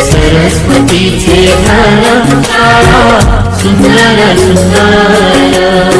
हे सरस्वतीचे घर शाळा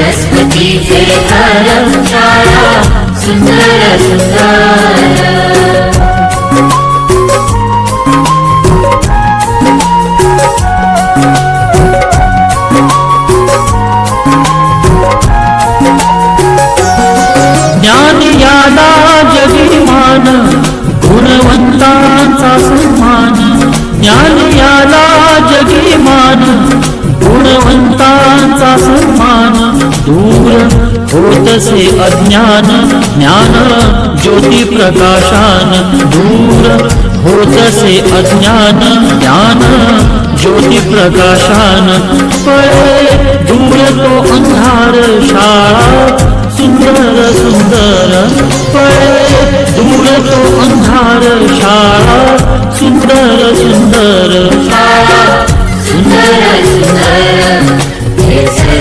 हे सरस्वतीचे घर सुंदर सुंदर। ज्ञान जगिमान गुणवंतांचा ज्ञान याला गुणवंतांचा होतसे अज्ञान, ज्ञान, ज्योति प्रकाशान दूर। भूत होतसे अज्ञान, ज्ञान, ज्योति प्रकाशान पळे दूर तो अंधार शाळा सुंदर सुंदर पळे दूर तो अंधार शाळा सुंदर सुंदर। सुंदर सुंदर।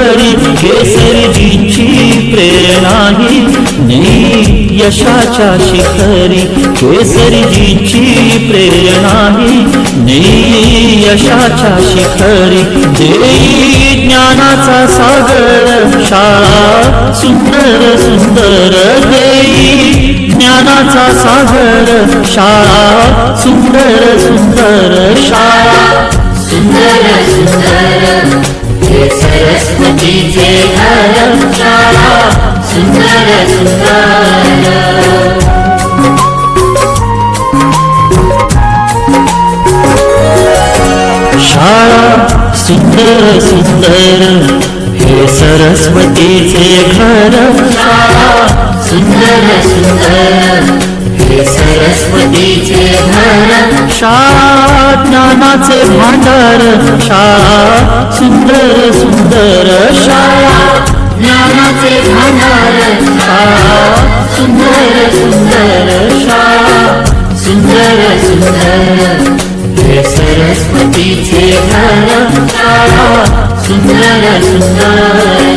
खरी केसरीजींची प्रेरणा ही नेई यशाच्या शिखरी. केसरीजींची प्रेरणा ही नेई यशाच्या शिखरी. देई ज्ञानाचा सागर शाळा सुंदर सुंदर. देई ज्ञानाचा सागर शाळा सुंदर सुंदर. सरस्वतीचे शाळा सुंदर सुंदर। शाळा सुंदर सुंदर हे सरस्वतीचे घर सुंदर सुंदर। सरस्वतीचे घर शाळा ज्ञानाचे भांडार शाळा सुंदर सुंदर शाळा ज्ञानाचे भांडार शाळा सुंदर सुंदर शाळा सुंदर सुंदर हे सरस्वतीचे घर शाळा सुंदर सुंदर